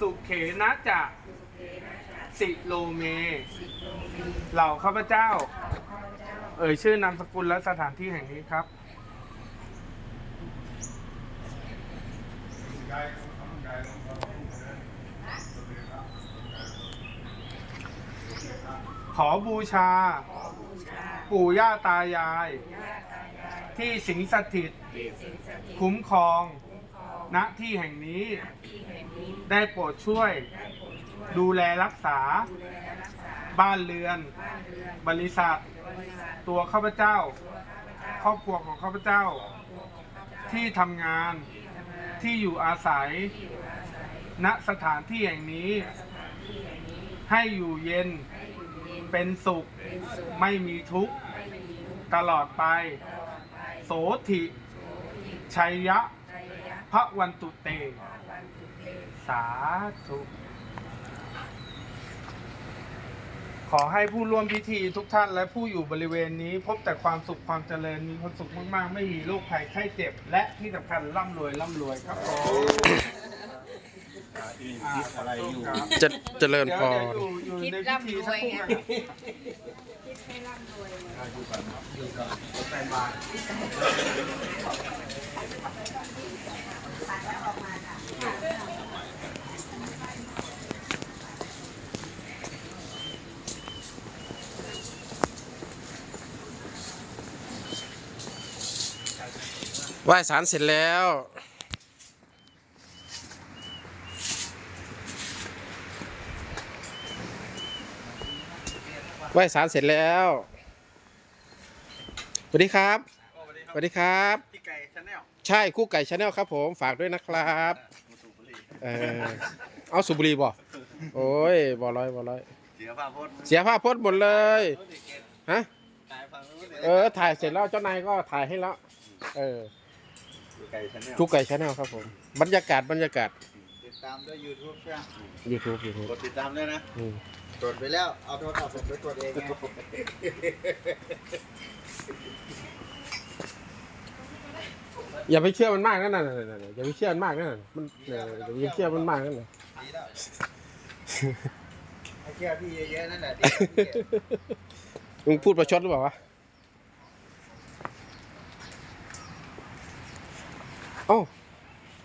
สุเขนะจะสิโลเม เหล่าข้าพเจ้า เอ่ยชื่อนามสกุลและสถานที่แห่งนี้ครับขอบูชา ปู่ย่าตายาย ที่สิงสถิต คุ้มครอง ณที่แห่งนี้ ได้โปรดช่วย ดูแลรักษา บ้านเรือน บริษัท ตัวข้าพเจ้า ครอบครัวของข้าพเจ้า ที่ทำงานที่อยู่อาศัย ณสถานที่แห่งนี้ ให้อยู่เย็นเป็นสุขไม่มีทุกข์ ตลอดไป โสธิชัยยะพระวันตุเต สาธุ ขอให้ผู้ร่วมพิธีทุกท่านและผู้อยู่บริเวณนี้ พบแต่ความสุขความเจริญมีความสุขมากๆ ไม่มีโรคภัยไข้เจ็บ และที่สำคัญร่ำรวยร่ำรวยครับผมอะไรอยู่ครับจะเจริญเดี๋ยวพรเดี๋ยวอยู่อยู่ในพิธีสักครู่กันนะ ไหว้สารเสร็จแล้ว ไหว้สารเสร็จแล้วสวัสดีครับสวัสดีครับพี่ไก่ชาแนลใช่คู่ไก่ชาแนลครับผมฝากด้วยนะครับเออเอาสุบุหรีบ่โอ้ยบ่ร้อยบ่ร้อย เสียภาพพจน์เสียภาพพจน์หมดเลยฮะกายฟังรู้เลย เออ ถ่ายเสร็จแล้วเจ้านายก็ถ่ายให้แล้ว เออ พี่ไก่ชาแนลคู่ไก่ชาแนลครับผม บรรยากาศบรรยากาศติดตามด้วย YouTube ใช่ไหม YouTube YouTube กดติดตามด้วยนะอืมกดไปแล้วเอาโทรศัพท์ผมไปกดเองไงอย่าไปเชื่อมันมากนั่นน่ะนั่นน่ะอย่าไปเชื่อมันมากนั่นน่ะมันเอออย่าไปเชื่อมันมากนั่นน่ะดีแล้วให้เชื่อพี่เยอะๆนั่นแหละดีแล้วพี่มึงพูดประชดหรือเปล่าวะ เอ้า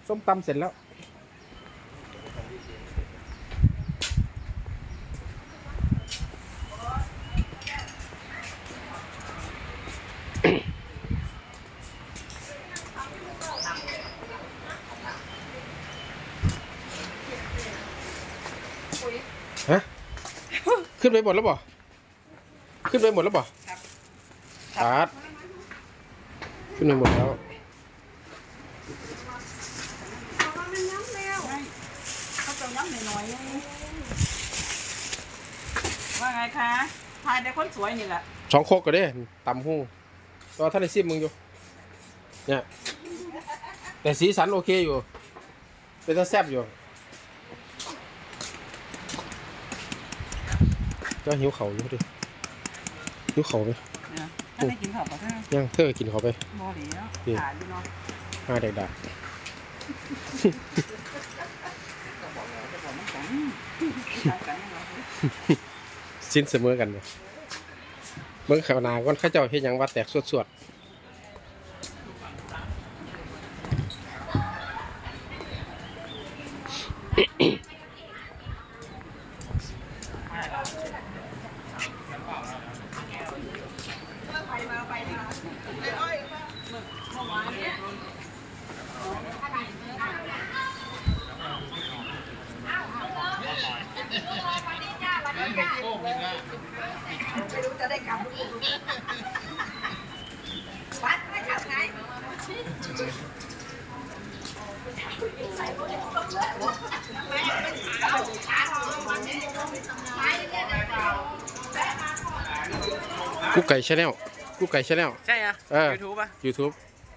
ส้มตำเสร็จแล้ว ฮะ ขึ้นไปหมดแล้วบ่ขึ้นไปหมดแล้วบ่ครับ ขึ้นไปหมดแล้ว เขา จะย้ำหน่อยๆไงว่าไงคะทายแต่คนสวยนี่แหละสองโคกก็ได้ตำหูก็ท่านได้ซิมมึงอยู่ เนี่ย แต่สีสันโอเคอยู่ เป็นตาแซ่บอยู่ก็หิวเขาอยู่ดิหิวเขาไหมเนี่ยถ้าได้กินข้าวปลาเท่ายังเธอกินเขาไปบ่ดีแล้วนี่ขาดอยู่เนาะห้าเด็กดัก บอกมันกันขาดกันเนาะ สิ้นเสมอกันเลยเบิ่งข่าวนาก่อนเข้าเจ้าเฮ็ดหยังว่าแตกสวดๆ กูไก่ชาแนลกูไก่ชาแนล ใช่อะเออ ยูทูบป่ะ YouTube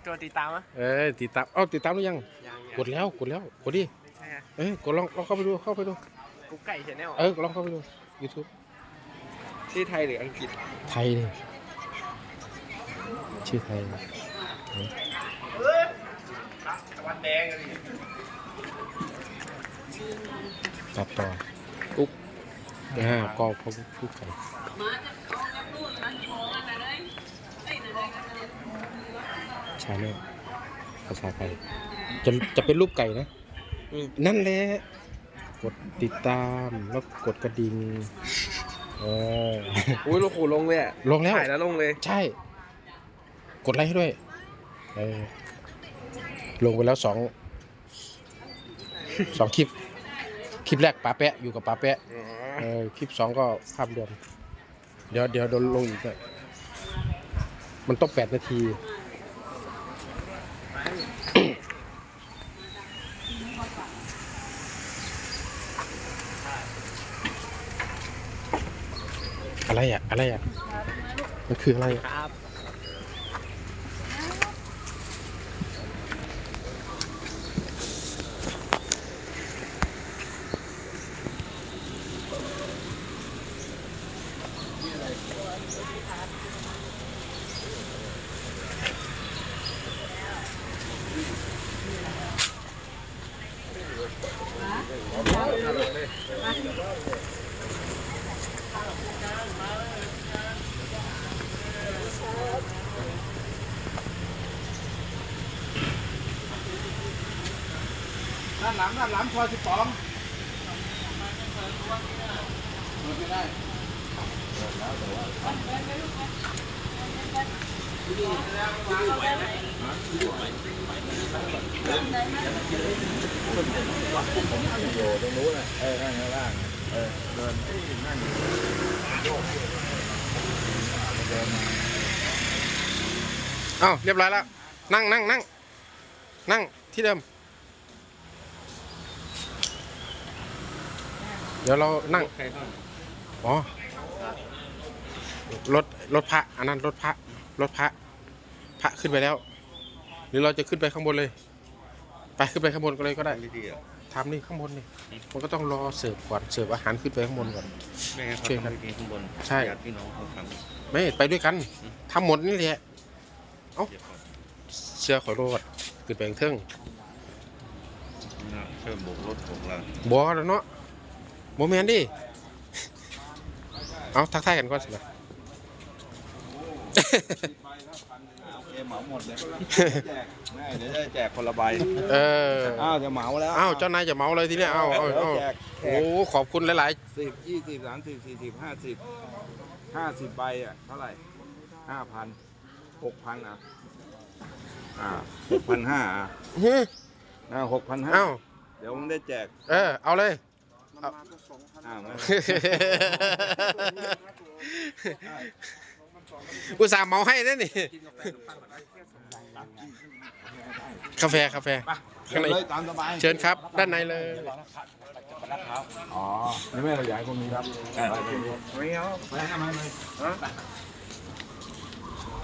ตัวติดตามอะเออติดตามเอ้าติดตามหรือยัง ยังกดแล้วกดแล้วกดดิใช่อะเอ้ยกดลองลองเข้าไปดูเข้าไปดูกุ๊กไก่ชาแนลเออลองเข้าไปดู YouTube ที่ไทยหรืออังกฤษ ไทยนี่ชื่อไทยตะวันแดงเลยตัดต่อปุ๊บอ่าก็พบผู้ไก่ ชาแนลภาษาไทยจะจะเป็นรูปไก่นะ นั่นแหละ กดติดตามแล้วกดกระดิ่งเออ อุ้ยลงขู่ลงเลยอะลงแล้ว ถ่ายแล้วลงเลย ใช่ กดไลค์ให้ด้วยเออลงไปแล้วสองสองคลิป คลิปแรกป๋าแปะอยู่กับป๋าแปะเออคลิปสองก็ภาพรวมเดี๋ยวเดี๋ยวเดี๋ยวลงอีกหน่อยมันต้องแปดนาที อะไรอะ อะไรอะ มันคืออะไรอะครับ ด้านหลังด้านหลังพอสิบสองเอ้าเรียบร้อยแล้วนั่งนั่งนั่งนั่งที่เดิม เดี๋ยวเรานั่ง อ๋อ รถ รถพระ อันนั้นรถพระ รถพระ พระขึ้นไปแล้ว หรือเราจะขึ้นไปข้างบนเลย ไปขึ้นไปข้างบนก็เลยก็ได้ทำนี่ข้างบนนี่มันก็ต้องรอเสิร์ฟก่อน เสิร์ฟอาหารขึ้นไปข้างบนก่อนไม่งั้นเขาช่วยต้องกันไปกินข้างบน ใช่ญาติพี่น้องเขาทำไม่ ไปด้วยกันทำหมดนี่แหละเดี๋ยวก่อนเชื่อขอโทษขึ้นไปข้างเทิงนะช่วยโบกรถของเราบอแล้วเนาะ โมเมนดิ เอาทักทายกันก่อนสินะโอเคเหมาหมดเลยแจกแม่เดี๋ยวจะแจกคนละใบเออ อ้าวจะเหมาแล้วอ้าวเจ้านายจะเมาเลยทีเนี้ยเอาเอาเอาแจกแจโอ้กขอบคุณหลายสิบยี่สิบสามสิบสี่สิบห้าสิบห้าสิบใบอะเท่าไหร่ห้าพันหกพันอะอ่าหกพันห้าอะๆฮึอ่าหกพันห้าเอ้าเดี๋ยวผมได้แจก เออเอาเลย อ่ามาอุตส่าห์เมาให้ด้วยนี่กาแฟกาแฟข้างในเลยตามสบายเชิญครับ ด้านในเลยอ๋อนี่แม่เราอยากให้คนนี้ครับไม่เอาไปทำไมเลย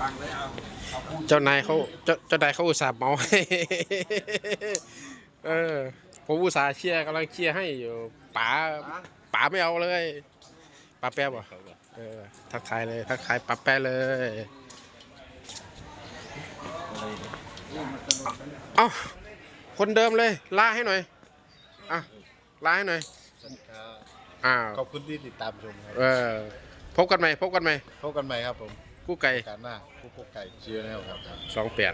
ตังเลยเอาเจ้านายเขาเจ้าเจ้านายเขาอุตส่าห์เมาให้เออผมอุตส่าห์เชียร์กำลังเชียร์ให้อยู่ ป๋าป๋าไม่เอาเลยป๋าแป๊บอะเออทักทายเลยทักทายป๋าแป๊บเลยเอ้าคนเดิมเลยลาให้หน่อยอะลาให้หน่อยอ้าวขอบคุณที่ติดตามชมครับเออพบกันใหม่พบกันใหม่พบกันใหม่ครับผมกู้ไก่การหน้าผู้พกไก่เชียร์แนลครับสองแปด